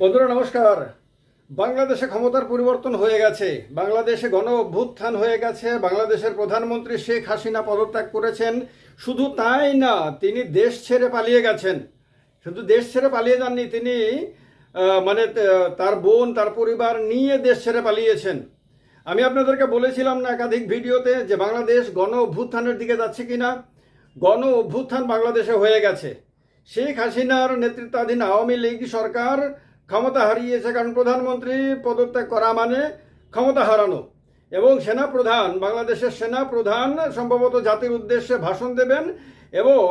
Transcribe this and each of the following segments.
বন্ধুরা, নমস্কার। বাংলাদেশে ক্ষমতার পরিবর্তন হয়ে গেছে। বাংলাদেশে গণ অভ্যুত্থান হয়ে গেছে। বাংলাদেশের প্রধানমন্ত্রী শেখ হাসিনা পদত্যাগ করেছেন। শুধু তাই না, তিনি দেশ ছেড়ে পালিয়ে গেছেন। শুধু দেশ ছেড়ে পালিয়ে যাননি, তিনি মানে তার বোন, তার পরিবার নিয়ে দেশ ছেড়ে পালিয়েছেন। আমি আপনাদেরকে বলেছিলাম না একাধিক ভিডিওতে যে বাংলাদেশ গণ অভ্যুত্থানের দিকে যাচ্ছে কিনা। গণ অভ্যুত্থান বাংলাদেশে হয়ে গেছে। শেখ হাসিনার নেতৃত্বাধীন আওয়ামী লীগ সরকার ক্ষমতা হারিয়েছে কারণ প্রধানমন্ত্রী পদত্যাগ করা মানে ক্ষমতা হারানো। এবং সেনা প্রধান, বাংলাদেশের সেনা প্রধান সম্ভবত জাতির উদ্দেশ্যে ভাষণ দেবেন এবং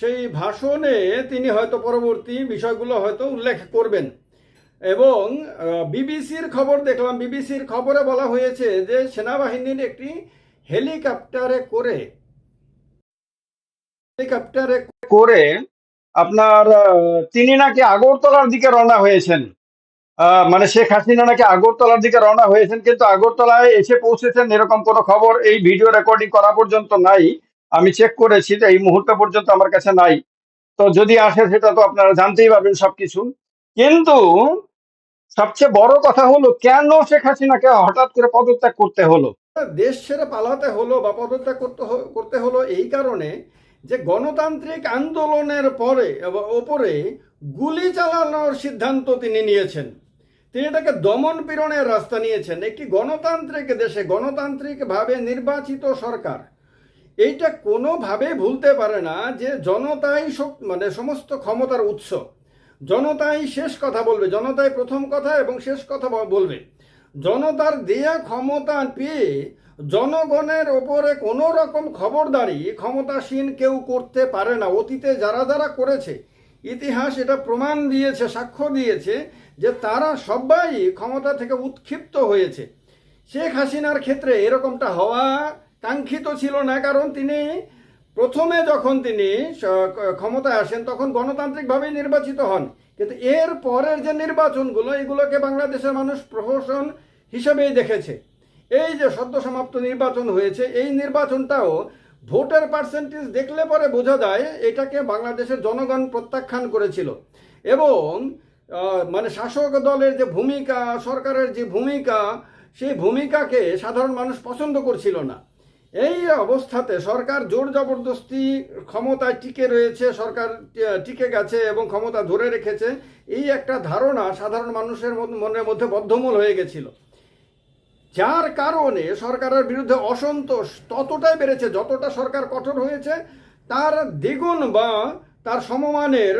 সেই ভাষণে তিনি হয়তো পরবর্তী বিষয়গুলো হয়তো উল্লেখ করবেন। এবং বিবিসির খবর দেখলাম, বিবিসির খবরে বলা হয়েছে যে সেনাবাহিনীর একটি হেলিকপ্টারে করে হেলিকপ্টারে করে আপনার তিনি নাকি আগরতলার দিকে রওনা হয়েছেন। মানে শেখ হাসিনা নাকি আগরতলার দিকে রওনা হয়েছেন, কিন্তু আগরতলায় এসে পৌঁছেছেন এরকম কোনো খবর এই ভিডিও রেকর্ডিং করা পর্যন্ত নাই। আমি চেক করেছি তো এই মুহূর্ত পর্যন্ত আমার কাছে নাই। তো যদি আসে সেটা তো আপনারা জানতেই পারবেন সবকিছু। কিন্তু সবচেয়ে বড় কথা হলো, কেন শেখ হাসিনাকে হঠাৎ করে পদত্যাগ করতে হলো? দেশ ছেড়ে পালাতে হলো বা পদত্যাগ করতে করতে হলো এই কারণে যে গণতান্ত্রিক আন্দোলনের পরে ওপরে গুলি চালানোর সিদ্ধান্ত তিনি নিয়েছেন। তিনি এটাকে দমন পীড়নের রাস্তা নিয়েছেন। একটি গণতান্ত্রিক দেশে গণতান্ত্রিকভাবে নির্বাচিত সরকার, এইটা কোনোভাবে ভুলতে পারে না যে জনতাই মানে সমস্ত ক্ষমতার উৎস। জনতাই শেষ কথা বলবে, জনতাই প্রথম কথা এবং শেষ কথা বলবে। জনতার দেয়া ক্ষমতা পেয়ে জনগণের ওপরে কোনো রকম খবরদারি ক্ষমতাসীন কেউ করতে পারে না। অতীতে যারা যারা করেছে, ইতিহাস এটা প্রমাণ দিয়েছে, সাক্ষ্য দিয়েছে যে তারা সবাই ক্ষমতা থেকে উৎক্ষিপ্ত হয়েছে। শেখ হাসিনার ক্ষেত্রে এরকমটা হওয়া কাঙ্ক্ষিত ছিল না, কারণ তিনি প্রথমে যখন তিনি ক্ষমতায় আসেন তখন গণতান্ত্রিকভাবেই নির্বাচিত হন। কিন্তু এর পরের যে নির্বাচনগুলো, এগুলোকে বাংলাদেশের মানুষ প্রহসন হিসেবেই দেখেছে। এই যে সদ্য সমাপ্ত নির্বাচন হয়েছে, এই নির্বাচনটাও ভোটার পার্সেন্টেজ দেখলে পরে বোঝা যায় এটাকে বাংলাদেশের জনগণ প্রত্যাখ্যান করেছিল। এবং মানে শাসক দলের যে ভূমিকা, সরকারের যে ভূমিকা, সেই ভূমিকাকে সাধারণ মানুষ পছন্দ করছিল না। এই অবস্থাতে সরকার জোর জবরদস্তি ক্ষমতায় টিকে রয়েছে, সরকার টিকে গেছে এবং ক্ষমতা ধরে রেখেছে, এই একটা ধারণা সাধারণ মানুষের মন- মনের মধ্যে বদ্ধমূল হয়ে গেছিল। যার কারণে সরকারের বিরুদ্ধে অসন্তোষ ততটাই বেড়েছে যতটা সরকার কঠোর হয়েছে। তার দ্বিগুণ বা তার সমমানের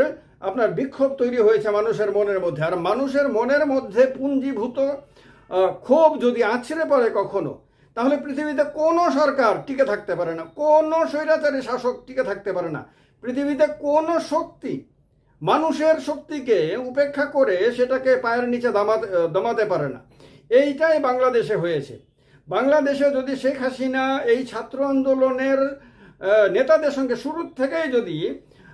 আপনার বিক্ষোভ তৈরি হয়েছে মানুষের মনের মধ্যে। আর মানুষের মনের মধ্যে পুঞ্জীভূত ক্ষোভ যদি আছড়ে পড়ে কখনো, তাহলে পৃথিবীতে কোনো সরকার টিকে থাকতে পারে না। কোনো স্বৈরাচারী শাসক টিকে থাকতে পারে না। পৃথিবীতে কোনো শক্তি, মানুষের শক্তিকে উপেক্ষা করে সেটাকে পায়ের নিচে দামাতে দমাতে পারে না। এইটাই বাংলাদেশে হয়েছে। বাংলাদেশে যদি শেখ হাসিনা এই ছাত্র আন্দোলনের নেতাদের সঙ্গে শুরুর থেকেই যদি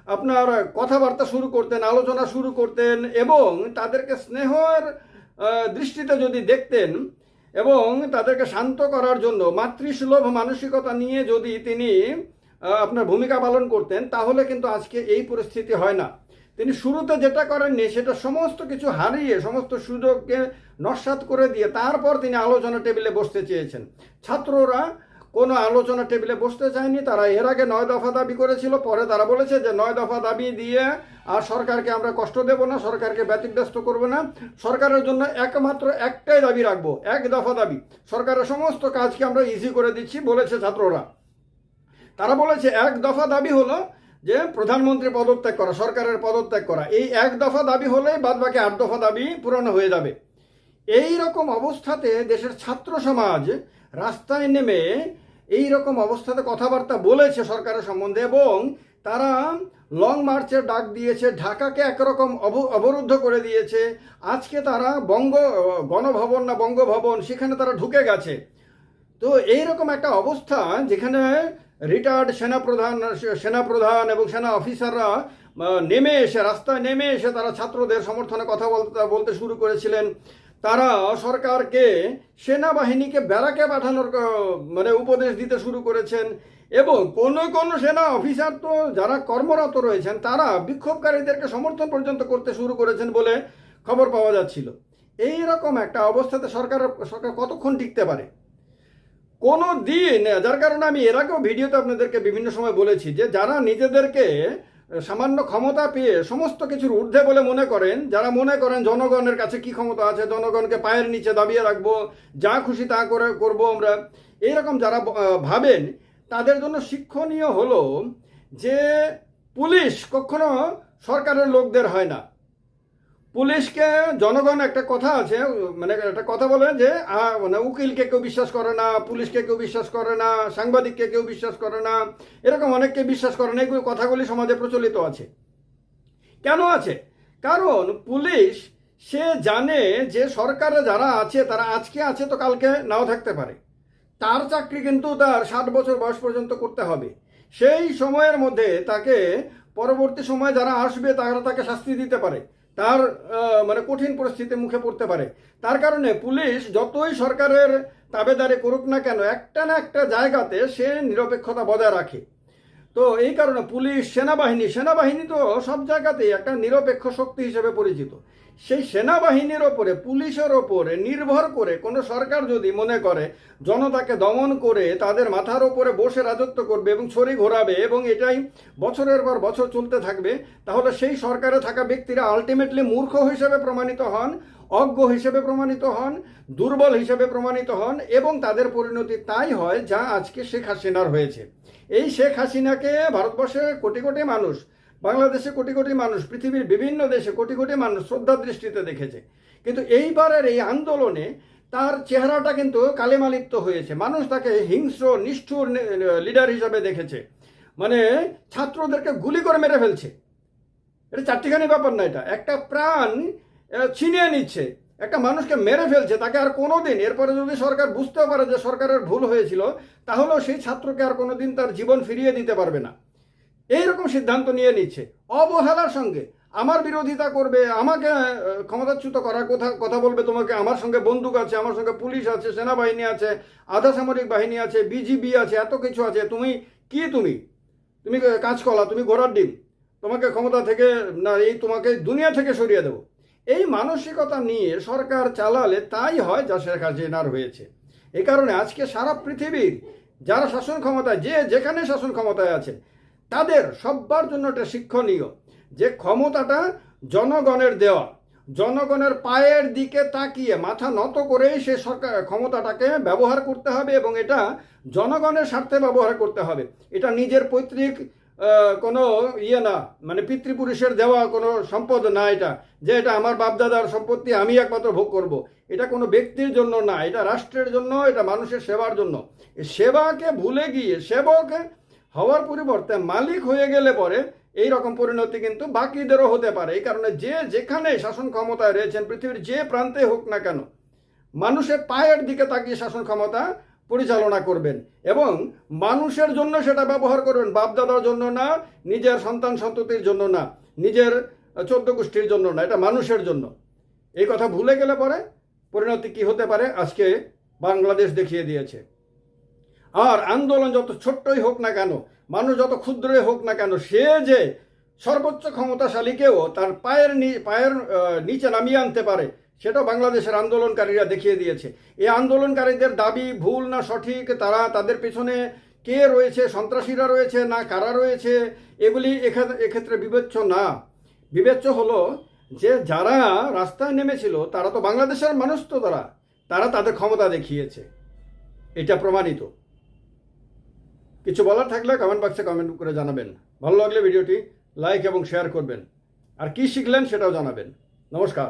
আপনার কথাবার্তা শুরু করতেন, আলোচনা শুরু করতেন এবং তাদেরকে স্নেহর দৃষ্টিতে যদি দেখতেন এবং তাদেরকে শান্ত করার জন্য মাতৃসুলভ মানসিকতা নিয়ে যদি তিনি আপনার ভূমিকা পালন করতেন, তাহলে কিন্তু আজকে এই পরিস্থিতি হয় না। তিনি শুরুতে যেটা করেননি, সেটা সমস্ত কিছু হারিয়ে, সমস্ত সুযোগকে নস্বাত করে দিয়ে তারপর তিনি আলোচনা টেবিলে বসতে চেয়েছেন। ছাত্ররা কোনো আলোচনা টেবিলে বসতে চায়নি, তারা এর আগে নয় দফা দাবি করেছিল, পরে তারা বলেছে যে নয় দফা দাবি দিয়ে আর সরকারকে আমরা কষ্ট দেব না, সরকারকে ব্যতিগ্রস্ত করব না। সরকারের জন্য একমাত্র একটাই দাবি রাখব, এক দফা দাবি। সরকারের সমস্ত কাজকে আমরা ইজি করে দিচ্ছি, বলেছে ছাত্ররা। তারা বলেছে এক দফা দাবি হলো যে প্রধানমন্ত্রী পদত্যাগ করা, সরকারের পদত্যাগ করা, এই এক দফা দাবি হলেই বাদ বাকি আট দফা দাবি পূরণ হয়ে যাবে। এই রকম অবস্থাতে দেশের ছাত্র সমাজ রাস্তায় নেমে এই রকম অবস্থাতে কথাবার্তা বলেছে সরকারের সম্বন্ধে এবং তারা লং মার্চের ডাক দিয়েছে, ঢাকাকে একরকম অব- অবরুদ্ধ করে দিয়েছে। আজকে তারা বঙ্গ, গণভবন না বঙ্গভবন, সেখানে তারা ঢুকে গেছে। তো এইরকম একটা অবস্থা যেখানে রিটায়ার্ড সেনাপ্রধান সেনাপ্রধান এবং সেনা অফিসাররা নেমে এসে, রাস্তায় নেমে এসে তারা ছাত্রদের সমর্থনে কথা বলতে বলতে শুরু করেছিলেন। তারা সরকারকে, সেনাবাহিনীকে ব্যারাকে পাঠানোর মানে উপদেশ দিতে শুরু করেছেন এবং কোন কোন সেনা অফিসার তো যারা কর্মরত রয়েছেন, তারা বিক্ষোভকারীদেরকে সমর্থন পর্যন্ত করতে শুরু করেছেন বলে খবর পাওয়া যাচ্ছিল। এই রকম একটা অবস্থাতে সরকার সরকার কতক্ষণ টিকতে পারে? কোনো দিন, যার কারণে আমি এর আগেও ভিডিওতে আপনাদেরকে বিভিন্ন সময় বলেছি যে যারা নিজেদেরকে সামান্য ক্ষমতা পেয়ে সমস্ত কিছুর ঊর্ধ্বে বলে মনে করেন, যারা মনে করেন জনগণের কাছে কি ক্ষমতা আছে, জনগণকে পায়ের নিচে দাবিয়ে রাখব, যা খুশি তা করে করব আমরা, এইরকম যারা ভাবেন, তাদের জন্য শিক্ষণীয় হলো যে পুলিশ কখনো সরকারের লোকদের হয় না। পুলিশকে, জনগণ একটা কথা আছে মানে একটা কথা বলে যে মানে উকিলকে কেউ বিশ্বাস করে না, পুলিশকে কেউ বিশ্বাস করে না, সাংবাদিককে কেউ বিশ্বাস করে না, এরকম অনেককে বিশ্বাস করে না, এগুলো কথাগুলি সমাজে প্রচলিত আছে। কেন আছে? কারণ পুলিশ, সে জানে যে সরকারে যারা আছে, তারা আজকে আছে তো কালকে নাও থাকতে পারে। তার চাকরি কিন্তু তার ষাট বছর বয়স পর্যন্ত করতে হবে। সেই সময়ের মধ্যে তাকে পরবর্তী সময়ে যারা আসবে, তারা তাকে শাস্তি দিতে পারে। তার মানে কঠিন পরিস্থিতি মুখে পড়তে পারে। তার কারণে পুলিশ যতই সরকারের তাবেদারি করুক না কেন, একটা না একটা জায়গাতে সে নিরপেক্ষতা বজায় রাখে। তো এই কারণে পুলিশ, সেনাবাহিনী সেনাবাহিনী তো সব জায়গাতেই একটা নিরপেক্ষ শক্তি হিসেবে পরিচিত। সেই সেনাবাহিনীর ওপরে, পুলিশের ওপরে নির্ভর করে কোনো সরকার যদি মনে করে জনতাকে দমন করে তাদের মাথার ওপরে বসে রাজত্ব করবে এবং ছড়ি ঘোরাবে এবং এটাই বছরের পর বছর চলতে থাকবে, তাহলে সেই সরকারে থাকা ব্যক্তিরা আলটিমেটলি মূর্খ হিসেবে প্রমাণিত হন, অজ্ঞ হিসেবে প্রমাণিত হন, দুর্বল হিসেবে প্রমাণিত হন এবং তাদের পরিণতি তাই হয় যা আজকে শেখ হাসিনার হয়েছে। এই শেখ হাসিনাকে ভারতবর্ষে কোটি কোটি মানুষ বাংলাদেশে কোটি কোটি মানুষ, পৃথিবীর বিভিন্ন দেশে কোটি কোটি মানুষ শ্রদ্ধা দৃষ্টিতে দেখেছে। কিন্তু এইবারের এই আন্দোলনে তার চেহারাটা কিন্তু কালেমালিপ্ত হয়েছে। মানুষ তাকে হিংস্র, নিষ্ঠুর লিডার হিসাবে দেখেছে। মানে ছাত্রদেরকে গুলি করে মেরে ফেলছে। এটা চারটিখানি ব্যাপার না এটা। একটা প্রাণ ছিনিয়ে নিচ্ছে। একটা মানুষকে মেরে ফেলছে। তাকে আর কোনো দিন এরপরে যদি সরকার বুঝতেও পারে যে সরকারের ভুল হয়েছিল, তাহলেও সেই ছাত্রকে আর কোনো দিন তার জীবন ফিরিয়ে দিতে পারবে না। এইরকম সিদ্ধান্ত নিয়ে নিচ্ছে। অবহেলার সঙ্গে। আমার বিরোধিতা করবে, আমাকে ক্ষমতাচ্যুত করার কথা কথা বলবে তোমাকে, আমার সঙ্গে বন্দুক আছে, আমার সঙ্গে পুলিশ আছে, সেনাবাহিনী আছে, আধা সামরিক বাহিনী আছে, বিজিবি আছে, এত কিছু আছে। তুমি কি তুমি? তুমি কাজ কলা তুমি ঘোড়ার ডিম। তোমাকে ক্ষমতা থেকে, না, এই তোমাকে দুনিয়া থেকে সরিয়ে দেবো। এই মানসিকতা নিয়ে সরকার চালালে তাই হয় যা শেখ হাসিনার হয়েছে। এই কারণে আজকে সারা পৃথিবীর যারা শাসন ক্ষমতায়, যে যেখানে শাসন ক্ষমতায় আছে তাদের সব্বার জন্য এটা শিক্ষণীয়, যে ক্ষমতাটা জনগণের দেওয়া। জনগণের পায়ের দিকে তাকিয়ে, মাথা নত করেই সে সরকার, ক্ষমতাটাকে ব্যবহার করতে হবে এবং এটা জনগণের স্বার্থে ব্যবহার করতে হবে। এটা নিজের পৈতৃক কোনো ইয়ে না মানে পিতৃপুরুষের দেওয়া কোনো সম্পদ না এটা, যে এটা আমার বাপদাদার সম্পত্তি, আমি একমাত্র ভোগ করব। এটা কোনো ব্যক্তির জন্য না, এটা রাষ্ট্রের জন্য, এটা মানুষের সেবার জন্য। সেবাকে ভুলে গিয়ে, সেবক হওয়ার পরিবর্তে মালিক হয়ে গেলে পরে এই রকম পরিণতি কিন্তু বাকিদেরও হতে পারে। এই কারণে যে যেখানে শাসন ক্ষমতায় রয়েছেন, পৃথিবীর যে প্রান্তে হোক না কেন, মানুষের পায়ের দিকে তাকিয়ে শাসন ক্ষমতা পরিচালনা করবেন এবং মানুষের জন্য সেটা ব্যবহার করবেন, বাপদাদার জন্য না, নিজের সন্তান সন্ততির জন্য না, নিজের চোদ্দ গোষ্ঠীর জন্য না, এটা মানুষের জন্য। এই কথা ভুলে গেলে পরে পরিণতি কি হতে পারে? আজকে বাংলাদেশ দেখিয়ে দিয়েছে। আর আন্দোলন যত ছোট্টই হোক না কেন, মানুষ যত ক্ষুদ্রই হোক না কেন, সে যে সর্বোচ্চ ক্ষমতাশালীকেও তার পায়ের পায়ের নিচে নামিয়ে আনতে পারে সেটাও বাংলাদেশের আন্দোলনকারীরা দেখিয়ে দিয়েছে। এই আন্দোলনকারীদের দাবি ভুল না সঠিক, তারা তাদের পেছনে কে রয়েছে, সন্ত্রাসীরা রয়েছে না কারা রয়েছে, এগুলি এক্ষেত্রে বিবেচ্য না। বিবেচ্য হলো যে যারা রাস্তায় নেমেছিল, তারা তো বাংলাদেশের মানুষ তো তারা তারা তাদের ক্ষমতা দেখিয়েছে। এটা প্রমাণিত। কিছু বলার থাকলে কমেন্ট বক্সে কমেন্ট করে জানাবেন। ভালো লাগলে ভিডিওটি লাইক এবং শেয়ার করবেন। আর কি শিখলেন সেটাও জানাবেন। নমস্কার।